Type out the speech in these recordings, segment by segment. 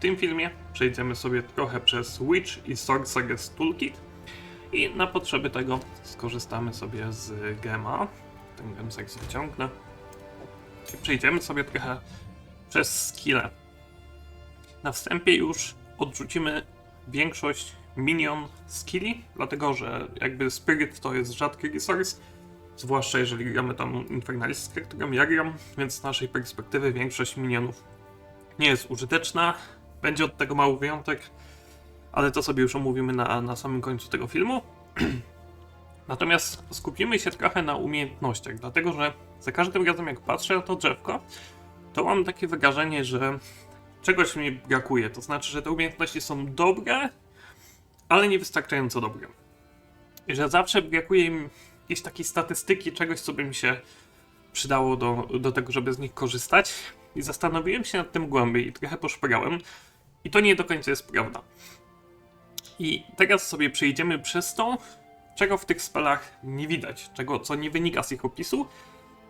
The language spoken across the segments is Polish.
tym filmie przejdziemy sobie trochę przez Witch i Sorceress Toolkit i na potrzeby tego skorzystamy sobie z gema. Ten gem sobie wyciągnę. I przejdziemy sobie trochę przez skille. Na wstępie już odrzucimy większość minion skilli, dlatego że jakby Spirit to jest rzadki resource, zwłaszcza jeżeli gramy tam Infernalistkę, którą ja gram, więc z naszej perspektywy większość minionów nie jest użyteczna. Będzie od tego mały wyjątek, ale to sobie już omówimy na, na samym końcu tego filmu. Natomiast skupimy się trochę na umiejętnościach, dlatego że za każdym razem jak patrzę na to drzewko, to mam takie wrażenie, że czegoś mi brakuje. To znaczy, że te umiejętności są dobre, ale niewystarczająco dobre. I że zawsze brakuje im jakiejś takiej statystyki, czegoś, co by mi się przydało do, do tego, żeby z nich korzystać. I zastanowiłem się nad tym głębiej i trochę poszperałem. I to nie do końca jest prawda. I teraz sobie przejdziemy przez to, czego w tych spelach nie widać, czego, co nie wynika z ich opisu,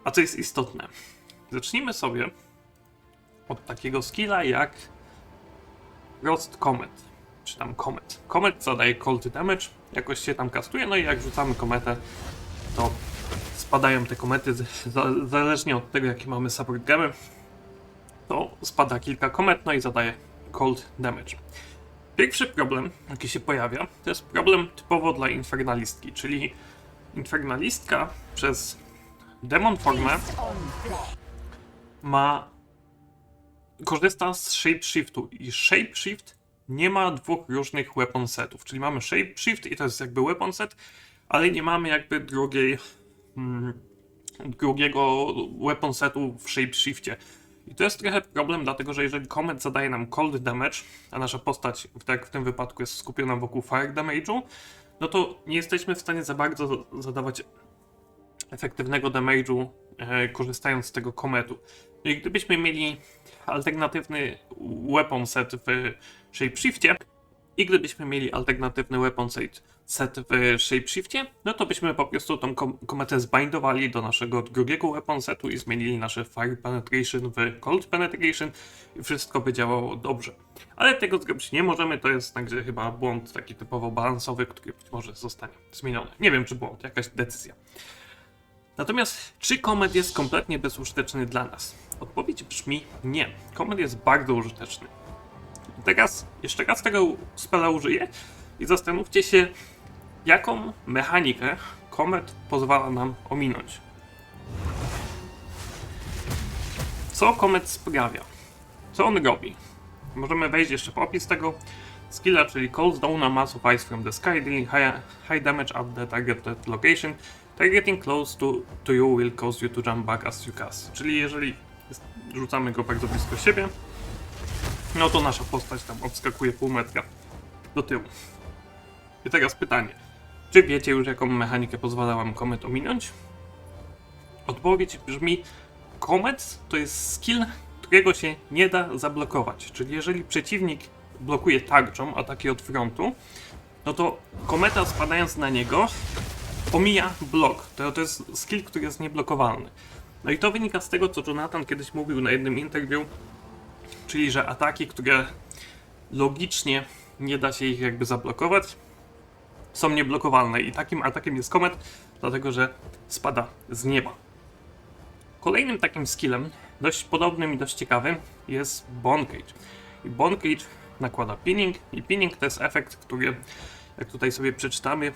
a co jest istotne. Zacznijmy sobie od takiego skilla jak Rost Comet, czy tam Comet. Comet zadaje cold damage, jakoś się tam kastuje, no i jak rzucamy kometę, to spadają te komety, zależnie od tego jakie mamy support gemy, to spada kilka komet, no i zadaje cold damage. Pierwszy problem, jaki się pojawia, to jest problem typowo dla infernalistki, czyli infernalistka przez demon formę ma korzysta z shapeshiftu i shapeshift nie ma dwóch różnych weapon setów, czyli mamy shapeshift i to jest jakby weapon set, ale nie mamy jakby drugiej mm, drugiego weapon setu w shapeshifcie. I to jest trochę problem, dlatego że jeżeli Comet zadaje nam cold damage, a nasza postać, tak jak w tym wypadku, jest skupiona wokół fire damage'u, no to nie jesteśmy w stanie za bardzo zadawać efektywnego damage'u e, korzystając z tego kometu. I gdybyśmy mieli alternatywny weapon set w shapeshifcie i gdybyśmy mieli alternatywny weapon set, w shapeshifcie, no to byśmy po prostu tą kom- kometę zbindowali do naszego drugiego weapon setu i zmienili nasze fire penetration w cold penetration i wszystko by działało dobrze. Ale tego zrobić nie możemy, to jest także chyba błąd taki typowo balansowy, który być może zostanie zmieniony. Nie wiem czy błąd, jakaś decyzja. Natomiast czy komet jest kompletnie bezużyteczny dla nas? Odpowiedź brzmi nie. Komet jest bardzo użyteczny. Teraz jeszcze raz tego spela użyję i zastanówcie się, jaką mechanikę komet pozwala nam ominąć. Co komet sprawia? Co on robi? Możemy wejść jeszcze w opis tego skilla, czyli calls down a mass of ice from the sky, dealing high, high damage at the targeted location. Targeting close to, to you will cause you to jump back as you cast. Czyli jeżeli rzucamy go bardzo blisko siebie, no to nasza postać tam obskakuje pół metra do tyłu. I teraz pytanie. Czy wiecie już jaką mechanikę pozwala wam komet ominąć? Odpowiedź brzmi Komet to jest skill, którego się nie da zablokować. Czyli jeżeli przeciwnik blokuje tarczą ataki od frontu, no to kometa spadając na niego omija blok. To, to jest skill, który jest nieblokowalny. No i to wynika z tego, co Jonathan kiedyś mówił na jednym interview, czyli że ataki, które logicznie nie da się ich jakby zablokować, są nieblokowalne. I takim atakiem jest komet, dlatego że spada z nieba. Kolejnym takim skillem, dość podobnym i dość ciekawym, jest Bone Cage. I Bone Cage nakłada pinning i pinning to jest efekt, który, jak tutaj sobie przeczytamy,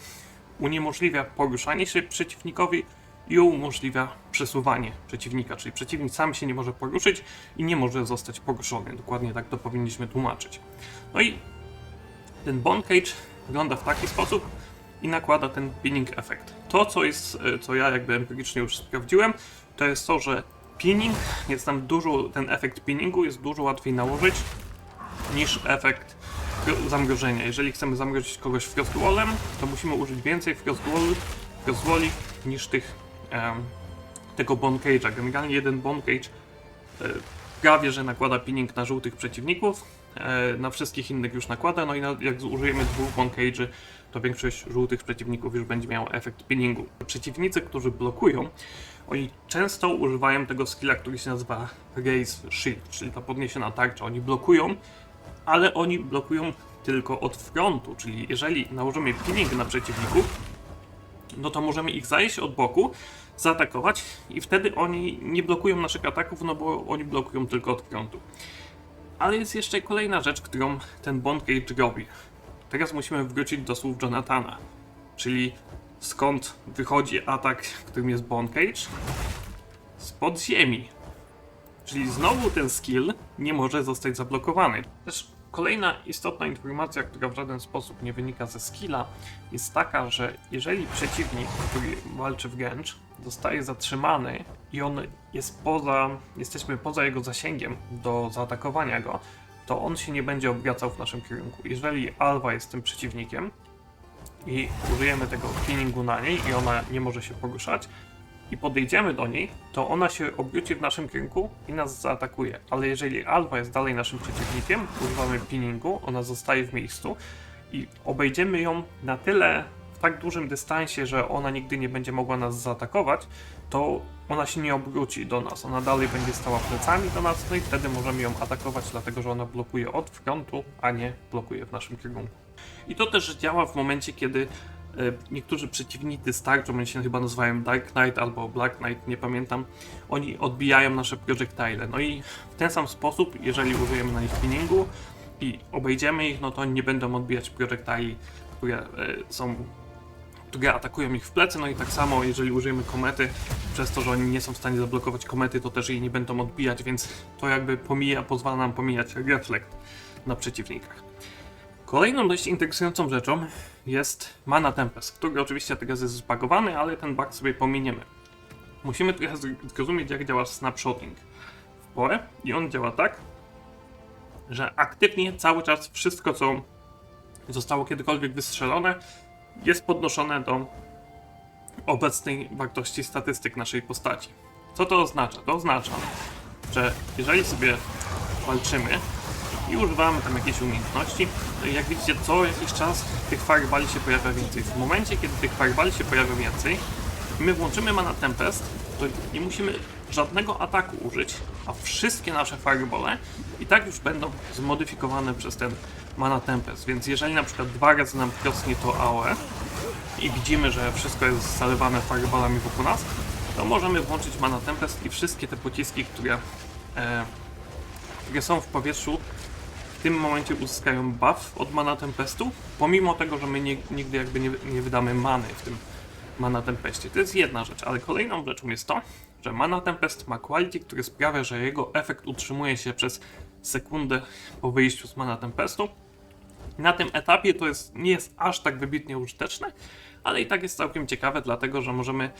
uniemożliwia poruszanie się przeciwnikowi i umożliwia przesuwanie przeciwnika, czyli przeciwnik sam się nie może poruszyć i nie może zostać poruszony. Dokładnie tak to powinniśmy tłumaczyć. No i ten Bone Cage wygląda w taki sposób i nakłada ten pinning efekt. To, co jest, e, co ja jakby empirycznie już sprawdziłem, to jest to, że pinning jest tam dużo, ten efekt pinningu jest dużo łatwiej nałożyć niż efekt zamrożenia. Jeżeli chcemy zamrozić kogoś frostwallem, to musimy użyć więcej frostwalli, frostwalli niż tych tego bone cage'a. Generalnie jeden bone cage e, prawie, że nakłada pinning na żółtych przeciwników, e, na wszystkich innych już nakłada, no i na, jak użyjemy dwóch bone to większość żółtych przeciwników już będzie miała efekt pinningu. Przeciwnicy, którzy blokują, oni często używają tego skilla, który się nazywa Raise Shield, czyli ta podniesiona tarcza. Oni blokują ale oni blokują tylko od frontu, czyli jeżeli nałożymy pinning na przeciwników, no to możemy ich zajść od boku, zaatakować i wtedy oni nie blokują naszych ataków, no bo oni blokują tylko od frontu. Ale jest jeszcze kolejna rzecz, którą ten Bond Cage robi. Teraz musimy wrócić do słów Jonathana, czyli skąd wychodzi atak, którym jest Bond Cage? Z podziemi. Czyli znowu ten skill nie może zostać zablokowany. Też kolejna istotna informacja, która w żaden sposób nie wynika ze skilla, jest taka, że jeżeli przeciwnik, który walczy wręcz, zostaje zatrzymany i on jest poza, jesteśmy poza jego zasięgiem do zaatakowania go, to on się nie będzie obracał w naszym kierunku. Jeżeli Alwa jest tym przeciwnikiem i użyjemy tego pinningu na niej i ona nie może się poruszać, i podejdziemy do niej, to ona się obróci w naszym kierunku i nas zaatakuje. Ale jeżeli Alwa jest dalej naszym przeciwnikiem, używamy pinningu, ona zostaje w miejscu i obejdziemy ją na tyle w tak dużym dystansie, że ona nigdy nie będzie mogła nas zaatakować, to ona się nie obróci do nas. Ona dalej będzie stała plecami do nas, no i wtedy możemy ją atakować, dlatego że ona blokuje od frontu, a nie blokuje w naszym kierunku. I to też działa w momencie, kiedy niektórzy przeciwnicy z tarczą, oni się chyba nazywają Dark Knight albo Black Knight, nie pamiętam, oni odbijają nasze projektile. No i w ten sam sposób, jeżeli użyjemy na nich pinningu i obejdziemy ich, no to oni nie będą odbijać projektili, które e, są które atakują ich w plecy, no i tak samo jeżeli użyjemy komety, przez to, że oni nie są w stanie zablokować komety, to też jej nie będą odbijać, więc to jakby pomija, pozwala nam pomijać reflekt na przeciwnikach. Kolejną dość interesującą rzeczą jest Mana Tempest, który oczywiście teraz jest zbagowany, ale ten bug sobie pominiemy. Musimy trochę zrozumieć, jak działa snapshotting w porę i on działa tak, że aktywnie cały czas wszystko, co zostało kiedykolwiek wystrzelone, jest podnoszone do obecnej wartości statystyk naszej postaci. Co to oznacza? To oznacza, że jeżeli sobie walczymy i używamy tam jakiejś umiejętności, to jak widzicie, co jakiś czas tych firebali się pojawia więcej. W momencie, kiedy tych firebali się pojawia więcej, my włączymy Mana Tempest, to nie musimy żadnego ataku użyć, a wszystkie nasze firebole i tak już będą zmodyfikowane przez ten Mana Tempest. Więc jeżeli na przykład dwa razy nam krosnie to AOE i widzimy, że wszystko jest zalewane fireballami wokół nas, to możemy włączyć Mana Tempest i wszystkie te pociski, które, e, które są w powietrzu, tym momencie uzyskają buff od Mana Tempestu, pomimo tego, że my nigdy jakby nie, nie wydamy many w tym Mana Tempestie. To jest jedna rzecz, ale kolejną rzeczą jest to, że Mana Tempest ma quality, który sprawia, że jego efekt utrzymuje się przez sekundę po wyjściu z Mana Tempestu. Na tym etapie to jest, nie jest aż tak wybitnie użyteczne, ale i tak jest całkiem ciekawe, dlatego że możemy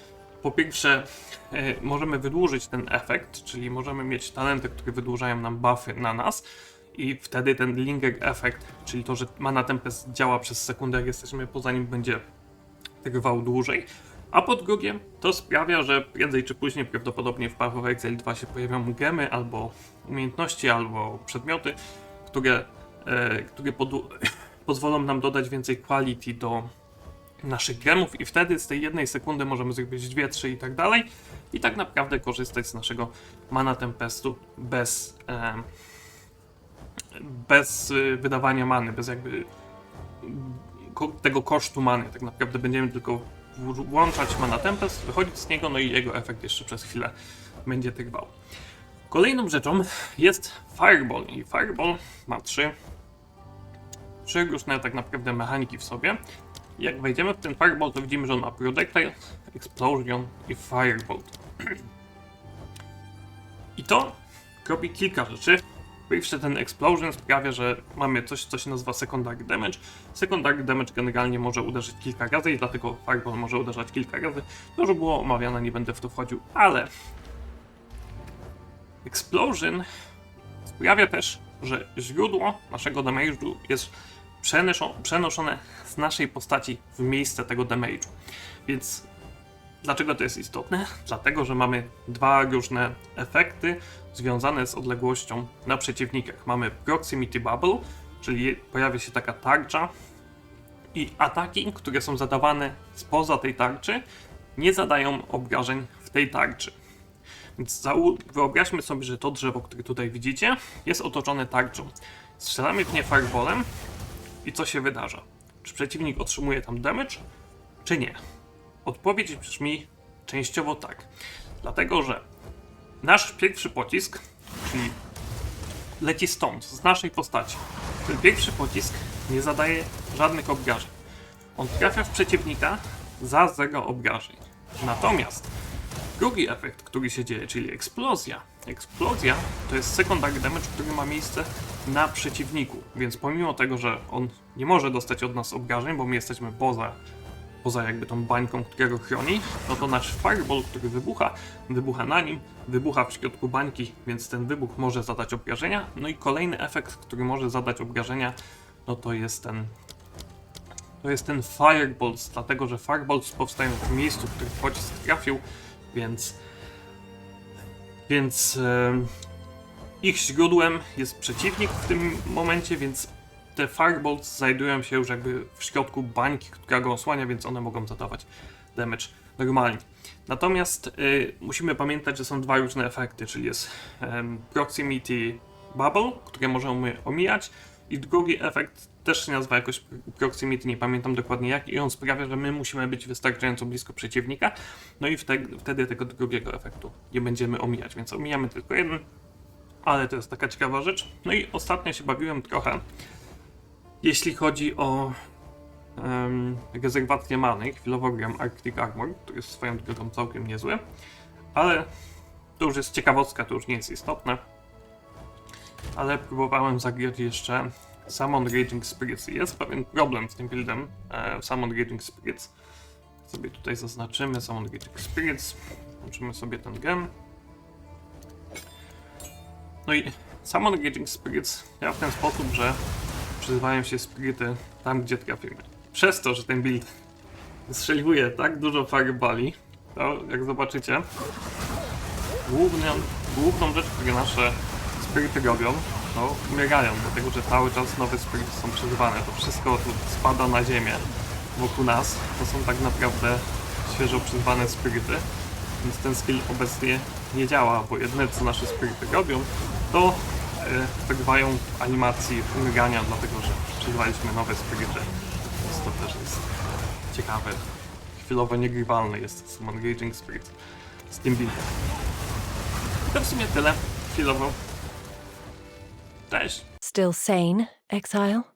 po pierwsze e, możemy wydłużyć ten efekt, czyli możemy mieć talenty, które wydłużają nam buffy na nas i wtedy ten linger efekt, czyli to, że Mana Tempest działa przez sekundę, jak jesteśmy poza nim, będzie trwał dłużej. A po drugie, to sprawia, że prędzej czy później prawdopodobnie w Path of Exile 2 się pojawią gemy albo umiejętności, albo przedmioty, które, e, które pozwolą nam dodać więcej quality do naszych gemów i wtedy z tej jednej sekundy możemy zrobić dwie, trzy i tak dalej i tak naprawdę korzystać z naszego mana tempestu bez e, bez y, wydawania many, bez jakby tego kosztu many. Tak naprawdę będziemy tylko włączać mana tempest, wychodzić z niego, no i jego efekt jeszcze przez chwilę będzie trwał. Kolejną rzeczą jest Fireball i Fireball ma trzy, trzy różne tak naprawdę mechaniki w sobie. Jak wejdziemy w ten Fireball, to widzimy, że on ma Projectile, Explosion i Firebolt. I to robi kilka rzeczy. Pierwsze ten Explosion sprawia, że mamy coś, co się nazywa Secondary Damage. Secondary Damage generalnie może uderzyć kilka razy i dlatego Fireball może uderzać kilka razy. To już było omawiane, nie będę w to wchodził, ale Explosion sprawia też, że źródło naszego damage'u jest przenoszone z naszej postaci w miejsce tego damage'u. Więc dlaczego to jest istotne? Dlatego, że mamy dwa różne efekty związane z odległością na przeciwnikach. Mamy Proximity Bubble, czyli pojawia się taka tarcza i ataki, które są zadawane spoza tej tarczy, nie zadają obrażeń w tej tarczy. Więc wyobraźmy sobie, że to drzewo, które tutaj widzicie, jest otoczone tarczą. Strzelamy w nie fireballem i co się wydarza? Czy przeciwnik otrzymuje tam damage, czy nie? Odpowiedź brzmi częściowo tak. Dlatego, że nasz pierwszy pocisk, czyli leci stąd, z naszej postaci. Ten pierwszy pocisk nie zadaje żadnych obrażeń. On trafia w przeciwnika za zero obrażeń. Natomiast drugi efekt, który się dzieje, czyli eksplozja. Eksplozja to jest secondary damage, który ma miejsce na przeciwniku, więc pomimo tego, że on nie może dostać od nas obrażeń, bo my jesteśmy poza, poza jakby tą bańką, która go chroni, no to nasz fireball, który wybucha, wybucha na nim, wybucha w środku bańki, więc ten wybuch może zadać obrażenia. No i kolejny efekt, który może zadać obrażenia, no to jest ten to jest ten Fireballs, dlatego że Fireballs powstają w miejscu, w którym pocisk trafił, więc więc em, ich źródłem jest przeciwnik w tym momencie, więc te Fireballs znajdują się już jakby w środku bańki, która go osłania, więc one mogą zadawać damage normalnie. Natomiast y, musimy pamiętać, że są dwa różne efekty, czyli jest Proximity Bubble, które możemy omijać i drugi efekt też się nazywa jakoś Proximity, nie pamiętam dokładnie jak i on sprawia, że my musimy być wystarczająco blisko przeciwnika, no i wtedy tego drugiego efektu nie będziemy omijać, więc omijamy tylko jeden, ale to jest taka ciekawa rzecz. No i ostatnio się bawiłem trochę, jeśli chodzi o um, rezerwację many, chwilowo gram Arctic Armor, który jest swoją drogą całkiem niezły, ale to już jest ciekawostka, to już nie jest istotne. Ale próbowałem zagrać jeszcze Summon Raging Spirits. Jest pewien problem z tym buildem e, Summon Raging Spirits. Sobie tutaj zaznaczymy Summon Raging Spirits. Włączymy sobie ten gem. No i Summon Raging Spirits działa w ten sposób, że przyzywają się spiryty tam, gdzie trafimy. Przez to, że ten build strzeliwuje tak dużo fireballi, to jak zobaczycie, główną, główną rzecz, którą nasze spiryty robią, no umierają, dlatego że cały czas nowe spiryty są przeżywane. To wszystko tu spada na ziemię wokół nas. To są tak naprawdę świeżo przyzwane spiryty, więc ten skill obecnie nie działa, bo jedyne co nasze spiryty robią, to e, trwają w animacji umierania, dlatego że przeżywaliśmy nowe spiryty. Więc to też jest ciekawe. Chwilowo niegrywalny jest Summon Raging Spirit z tym buildem. To w sumie tyle. Chwilowo. Cześć! Still sane, Exile?